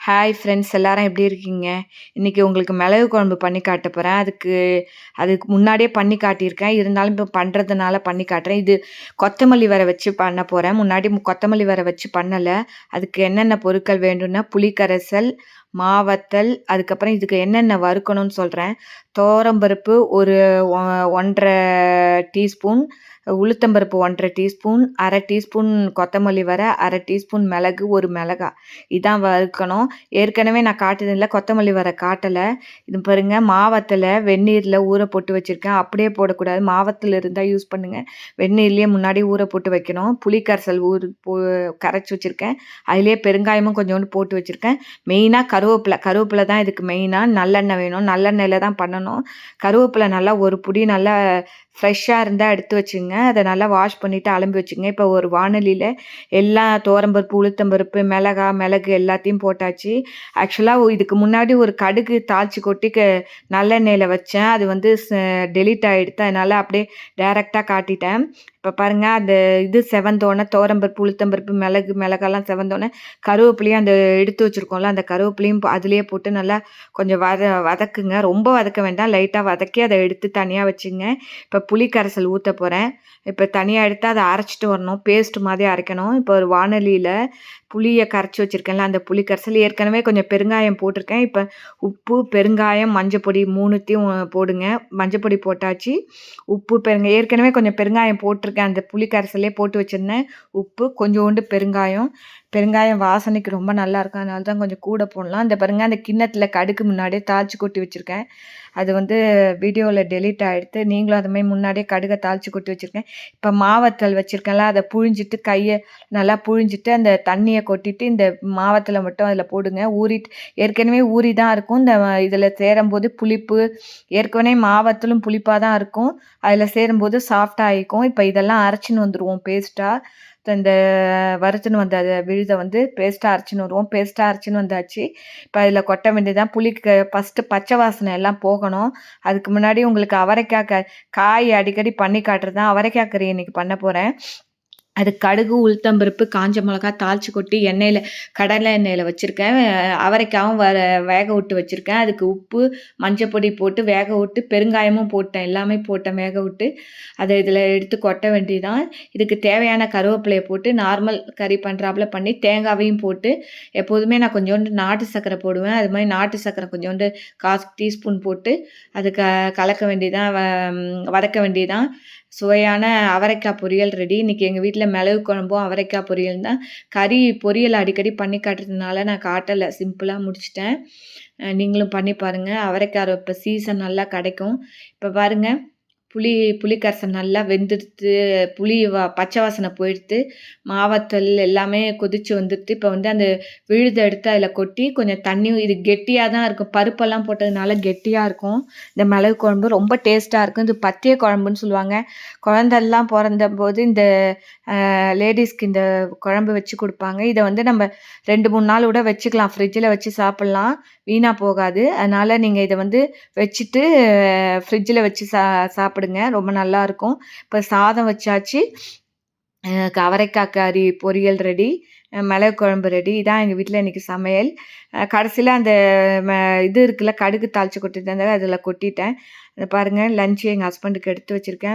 Hi friends எல்லாரும் எப்படி இருக்கீங்க? இன்றைக்கி உங்களுக்கு மிளகு குழம்பு பண்ணி காட்ட போகிறேன் அதுக்கு அதுக்கு முன்னாடியே பண்ணி காட்டியிருக்கேன். இருந்தாலும் இப்போ பண்ணுறதுனால பண்ணி காட்டுறேன். இது கொத்தமல்லி வர வச்சு பண்ண போகிறேன் முன்னாடி கொத்தமல்லி வர வச்சு பண்ணலை. அதுக்கு என்னென்ன பொருட்கள் வேண்டும்னா புளிக்கரைசல் மாவத்தல் அதுக்கப்புறம் இதுக்கு என்னென்ன வறுக்கணும்னு சொல்கிறேன் தோரம்பருப்பு ஒரு ஒன்றரை டீஸ்பூன் உளுத்தம்பருப்பு ஒன்றரை டீஸ்பூன் அரை டீஸ்பூன் கொத்தமல்லி வர அரை டீஸ்பூன் மிளகு ஒரு மிளகா. இதான் வறுக்கணும். ஏற்கனவே நான் காட்டுதில்ல கொத்தமல்லி வர காட்டலை. இது பாருங்க மாவத்தில் வெந்நீரில் ஊற போட்டு வச்சுருக்கேன். அப்படியே போடக்கூடாது. மாவத்தில் இருந்தால் யூஸ் பண்ணுங்கள் வெந்நீர்லேயே முன்னாடி ஊற போட்டு வைக்கணும். புளிக்கரைசல் ஊர் போ கரைச்சி வச்சுருக்கேன். அதிலே பெருங்காயமும் கொஞ்சோண்டு போட்டு வச்சுருக்கேன். மெயினாக கருவேப்பிலை கருவேப்பிலை தான் இதுக்கு மெயினாக நல்லெண்ணெய் வேணும். நல்லெண்ணெயில் தான் பண்ணணும். கருவேப்பிலை நல்லா ஒரு புடி நல்லா ஃப்ரெஷ்ஷாக இருந்தால் எடுத்து வச்சுங்க. அதை நல்லா வாஷ் பண்ணிவிட்டு அலம்பி வச்சுங்க. இப்போ ஒரு வானொலியில் எல்லா தோரம்பருப்பு உளுத்தம்பருப்பு மிளகா மிளகு எல்லாத்தையும் போட்டாச்சு. ஆக்சுவலாக இதுக்கு முன்னாடி ஒரு கடுகு தாளித்து கொட்டி க நல்லெண்ணெயில் வச்சேன். அது வந்து டெலீட் ஆகிடுது அதனால் அப்படியே டேரெக்டாக காட்டிட்டேன். இப்போ பாருங்கள் அந்த இது செவந்தோடனே தோரம்பருப்பு உளுத்தம்பருப்பு மிளகு மிளகாலாம் செவந்தோடனே கருவேப்பிலையும் அந்த எடுத்து வச்சுருக்கோம்ல அந்த கருவேப்பிலையும் அதுலேயே போட்டு நல்லா கொஞ்சம் வத வதக்குங்க. ரொம்ப வதக்க வேண்டாம். லைட்டாக வதக்கி அதை எடுத்து தனியாக வச்சுங்க. இப்போ புளி கரைசல் ஊற்ற போகிறேன் இப்போ தனியாக எடுத்து அதை அரைச்சிட்டு வரணும். பேஸ்ட் மாதிரி அரைக்கணும். இப்போ ஒரு வானொலியில் புளியை கரைச்சி வச்சுருக்கேன்ல அந்த புளி கரைசல் ஏற்கனவே கொஞ்சம் பெருங்காயம் போட்டிருக்கேன். இப்போ உப்பு பெருங்காயம் மஞ்சப்பொடி மூணுத்தையும் போடுங்க. மஞ்சப்பொடி போட்டாச்சு. உப்பு பெருங்க ஏற்கனவே கொஞ்சம் பெருங்காயம் போட்டிருக்கேன். அந்த புளி கரைசலே போட்டு வச்சுருந்தேன். உப்பு கொஞ்சோண்டு பெருங்காயம். பெருங்காயம் வாசனைக்கு ரொம்ப நல்லாயிருக்கும் அதனால தான் கொஞ்சம் கூட போடலாம். அந்த பாருங்க அந்த கிண்ணத்தில் கடுக்கு முன்னாடியே தாளித்து கொட்டி வச்சுருக்கேன். அது வந்து வீடியோவில் டெலீட் ஆகிடுது நீங்களும் அது மாதிரி முன்னாடியே கடுகை தாளித்து கொட்டி வச்சுருக்கேன். இப்போ மாவத்தல் வச்சுருக்கேன்ல அதை புழிஞ்சிட்டு கையை நல்லா புழிஞ்சிட்டு அந்த தண்ணியை கொட்டிட்டு இந்த மாவத்தில் மட்டும் அதில் போடுங்க. ஊறிட்டு ஏற்கனவே ஊறி தான் இருக்கும். இந்த இதில் சேரும்போது புளிப்பு ஏற்கனவே மாவத்திலும் புளிப்பாக தான் இருக்கும். அதில் சேரும்போது சாஃப்டாக ஆகிக்கும் இப்போ இதெல்லாம் அரைச்சின்னு வந்துடுவோம் பேஸ்ட்டாக இந்த வறுத்துன்னு வந்த அதை விழுதை வந்து பேஸ்ட்டாக அரைச்சின்னு வருவோம். பேஸ்ட்டாக அரைச்சின்னு வந்தாச்சு. இப்போ அதில் கொட்ட வேண்டியதான் புளிக்கு ஃபஸ்ட்டு பச்சை வாசனை எல்லாம் போகணும். அதுக்கு முன்னாடி உங்களுக்கு அவரைக்காய் காய் அடிக்கடி பண்ணி காட்டுறது தான் அவரைக்காய் கறி இன்றைக்கி பண்ண போகிறேன் அது கடுகு உளுத்தம்பருப்பு காஞ்ச மிளகா தாளித்து கொட்டி எண்ணெயில் கடலை எண்ணெயில் வச்சுருக்கேன். அவரைக்காவும் வர வேக விட்டு வச்சுருக்கேன். அதுக்கு உப்பு மஞ்சப்பொடி போட்டு வேக விட்டு பெருங்காயமும் போட்டேன். எல்லாமே போட்டேன் வேக விட்டு. அதை இதில் எடுத்து கொட்ட வேண்டியதான் இதுக்கு தேவையான கருவேப்பிலையை போட்டு நார்மல் கறி பண்ணுறாப்புல பண்ணி தேங்காவையும் போட்டு எப்போதுமே நான் கொஞ்சோண்டு நாட்டு சர்க்கரை போடுவேன். அது மாதிரி நாட்டு சர்க்கரை கொஞ்சோண்டு காசு டீஸ்பூன் போட்டு அது க கலக்க வேண்டியதான் வதக்க வேண்டியதான் சுவையான அவரைக்காய் பொரியல் ரெடி இன்றைக்கி எங்கள் வீட்டில் மிளகு குழம்பும் அவரைக்காய் பொரியல் தான். கறி பொரியல் அடிக்கடி பண்ணி காட்டுறதுனால நான் காட்டலை. சிம்பிளாக முடிச்சிட்டேன். நீங்களும் பண்ணி பாருங்கள் அவரைக்காய் இப்போ சீசன் நல்லா கிடைக்கும். இப்போ பாருங்கள் புளி புளிக்கரசம் நல்லா வெந்துடுத்து புளி வா பச்சை வாசனை போயிடுத்து மாவத்தல் எல்லாமே கொதித்து வந்துடுது இப்போ வந்து அந்த விழுதை எடுத்து அதில் கொட்டி கொஞ்சம் தண்ணியும் இது கெட்டியாக தான் இருக்கும். பருப்பெல்லாம் போட்டதுனால கெட்டியாக இருக்கும். இந்த மிளகு குழம்பு ரொம்ப டேஸ்ட்டாக இருக்கும். இது பத்திய குழம்புன்னு சொல்லுவாங்க. குழந்தெல்லாம் பிறந்த போது இந்த லேடிஸ்க்கு இந்த குழம்பு வச்சு கொடுப்பாங்க. இதை வந்து நம்ம ரெண்டு மூணு நாள் கூட வச்சுக்கலாம். ஃப்ரிட்ஜில் வச்சு சாப்பிட்லாம். வீணாக போகாது. அதனால் நீங்கள் இதை வந்து வச்சுட்டு ஃப்ரிட்ஜில் வச்சு சா சாப்பிடுங்க. ரொம்ப நல்லாயிருக்கும் இப்போ சாதம் வச்சாச்சு. அவரைக்காய் கறி பொரியல் ரெடி மிளகு குழம்பு ரெடி இதான் எங்கள் வீட்டில் இன்றைக்கி சமையல். கடைசியில் அந்த இது இருக்குல்ல கடுகு தாளித்து கொட்டிட்டு அதில் கொட்டிட்டேன். பாருங்கள் லஞ்சு எங்கள் ஹஸ்பண்டுக்கு எடுத்து வச்சுருக்கேன்.